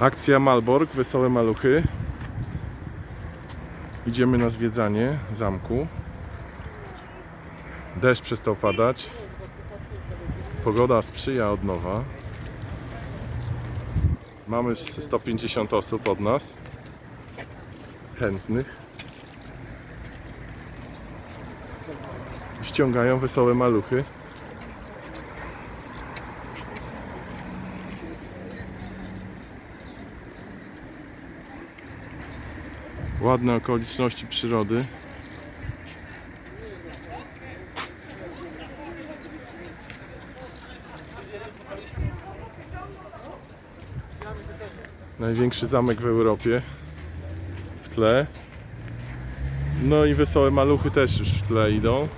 Akcja Malbork, Wesołe Maluchy. Idziemy na zwiedzanie zamku. Deszcz przestał padać. Pogoda sprzyja od nowa. Mamy z 150 osób od nas. Chętnych. Ściągają wesołe maluchy. Ładne okoliczności przyrody. Największy zamek w Europie w tle. No i wesołe maluchy też już w tle idą.